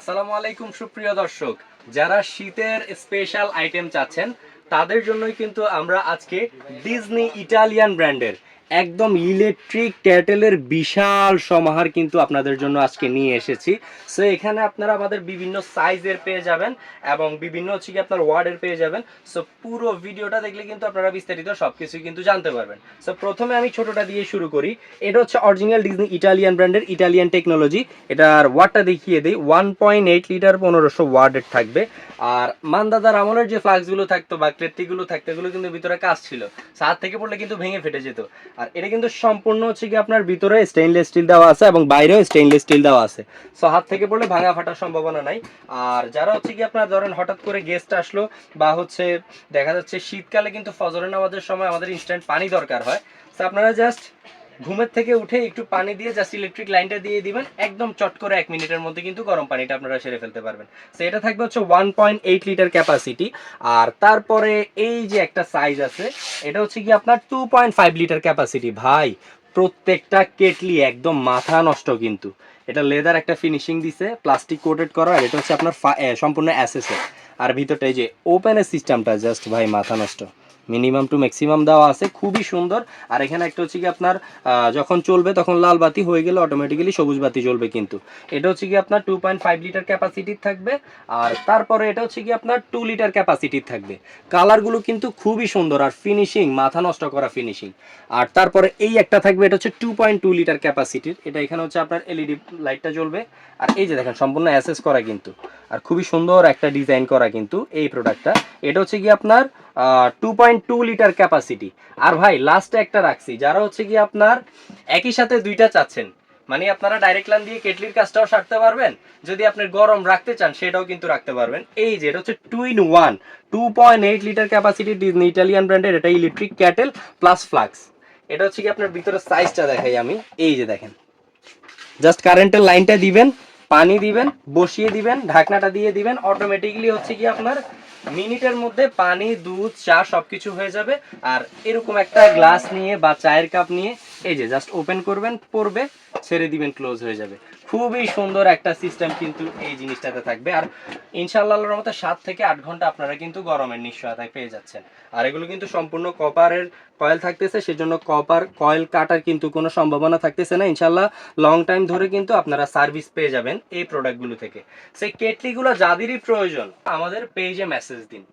আসসালামু আলাইকুম, সুপ্রিয় দর্শক। যারা শীতের স্পেশাল আইটেম চাচ্ছেন, তাদের জন্যই কিন্তু আমরা আজকে ডিজনি ইটালিয়ান ব্র্যান্ডের একদম ইলেকট্রিক ক্যাটেলের বিশাল সমাহার কিন্তু আপনাদের জন্য আজকে নিয়ে এসেছি। সো এখানে আপনারা আমাদের বিভিন্ন সাইজের পেয়ে যাবেন এবং বিভিন্ন হচ্ছে কি আপনার ওয়ার্ডের পেয়ে যাবেন। সো পুরো ভিডিওটা দেখলে কিন্তু আপনারা বিস্তারিত সবকিছু কিন্তু জানতে পারবেন। সো প্রথমে আমি ছোটটা দিয়ে শুরু করি। এটা হচ্ছে অরিজিনাল ডিজনি ইটালিয়ান ব্র্যান্ডের ইটালিয়ান টেকনোলজি এটার ওয়াটটা দেখিয়ে দিই। ওয়ান পয়েন্ট এইট লিটার পনেরোশো ওয়ার্ডের থাকবে। আর মান্দাদার আমলের যে ফ্লাক্সগুলো থাকতো বা ক্লেট্রিগুলো থাকতো, এগুলো কিন্তু ভিতরে কাজ ছিল। সাত থেকে পড়লে কিন্তু ভেঙে ফেটে যেত। আর এটা কিন্তু সম্পূর্ণ হচ্ছে কি আপনার ভিতরে স্টেইনলেস স্টিল দেওয়া আছে এবং বাইরেও স্টেইনলেস স্টিল দেওয়া আছে। সো হাত থেকে পড়লে ভাঙা ফাটার সম্ভাবনা নাই। আর যারা হচ্ছে কি আপনার ধরেন হঠাৎ করে গেস্ট আসলো বা হচ্ছে দেখা যাচ্ছে শীতকালে কিন্তু ফজরের নামাজের সময় আমাদের ইনস্ট্যান্ট পানি দরকার হয়। তো আপনারা জাস্ট ঘুমের থেকে উঠে একটু পানি দিয়ে জাস্ট ইলেকট্রিক লাইনটা দিয়ে দিবেন। একদম চট করে এক মিনিটের মধ্যে কিন্তু গরম পানিটা আপনারা সেরে ফেলতে পারবেন। তো এটা থাকবে হচ্ছে one point eight litre capacity আর তারপরে এই যে একটা সাইজ আছে, এটা হচ্ছে কি আপনার two point five litre capacity ভাই, প্রত্যেকটা কেটলি একদম মাথা নষ্ট কিন্তু। এটা লেদার একটা ফিনিশিং দিছে প্লাস্টিক কোটেড করা, আর এটা হচ্ছে আপনার সম্পূর্ণ অ্যাসেসের আর ভিতরটা এই যে ওপেনের সিস্টেমটা জাস্ট ভাই, মাথা নষ্ট। মিনিমাম টু ম্যাক্সিমাম দেওয়া আছে, খুবই সুন্দর। আর এখানে একটা হচ্ছে কি আপনার যখন চলবে তখন লাল বাতি হয়ে গেলে অটোমেটিক্যালি সবুজ বাতি জ্বলবে কিন্তু। এটা হচ্ছে কি আপনার টু পয়েন্ট ফাইভ লিটার ক্যাপাসিটির থাকবে, আর তারপরে এটা হচ্ছে কি আপনার টু লিটার ক্যাপাসিটির থাকবে। কালারগুলো কিন্তু খুবই সুন্দর, আর ফিনিশিং মাথা নষ্ট করা ফিনিশিং আর তারপরে এই একটা থাকবে, এটা হচ্ছে টু পয়েন্ট টু লিটার ক্যাপাসিটির এটা এখানে হচ্ছে আপনার এলইডি লাইটটা জ্বলবে। আর এই যে দেখেন, সম্পূর্ণ অ্যাসেস করা কিন্তু। আর খুবই সুন্দর একটা ডিজাইন করা কিন্তু এই প্রোডাক্টটা এটা হচ্ছে কি আপনার two point two litre capacity আর ভাই লাস্টে একটা রাখছি, যারা হচ্ছে কি আপনার একই সাথে দুইটা চাচ্ছেন মানে আপনারা ডাইরেক্ট লাইন দিয়ে কেটলির কাজটাও সারতে পারবেন, যদি আপনি গরম রাখতে চান, সেটাও কিন্তু রাখতে পারবেন। এই যে, এটা হচ্ছে two in one two point eight litre capacity Italian ব্র্যান্ডের এটা ইলেকট্রিক ক্যাটেল প্লাস ফ্লাক্স এটা হচ্ছে কি আপনার ভিতরে সাইজটা দেখাই আমি, এই যে দেখেন। জাস্ট কারেন্টের লাইনটা দিবেন পানি দিবেন, বসিয়ে দিবেন, ঢাকনাটা দিয়ে দিবেন অটোমেটিকলি হচ্ছে কি আপনার মিনিটের মধ্যে পানি, দুধ, চা সবকিছু হয়ে যাবে। আর এরকম একটা গ্লাস নিয়ে বা চায়ের কাপ নিয়ে এই যে জাস্ট ওপেন করবেন, পড়বে, ছেড়ে দিবেন ক্লোজ হয়ে যাবে। খুবই সুন্দর একটা সিস্টেম কিন্তু এই জিনিসটাতে থাকবে। আর ইনশাআল্লাহর মতো সাত থেকে আট ঘণ্টা আপনারা কিন্তু গরমের নিশ্চয়তায় পেয়ে যাচ্ছেন। আর এগুলো কিন্তু সম্পূর্ণ কপারের কয়েল থাকতেছে, সেজন্য কপার কয়েল কাটার কিন্তু কোনো সম্ভাবনা থাকতেছে না। ইনশাল্লাহ লং টাইম ধরে কিন্তু আপনারা সার্ভিস পেয়ে যাবেন এই প্রোডাক্টগুলো থেকে। সেই কেটলিগুলো যাদেরই প্রয়োজন, আমাদের পেজে মেসেজ দিন।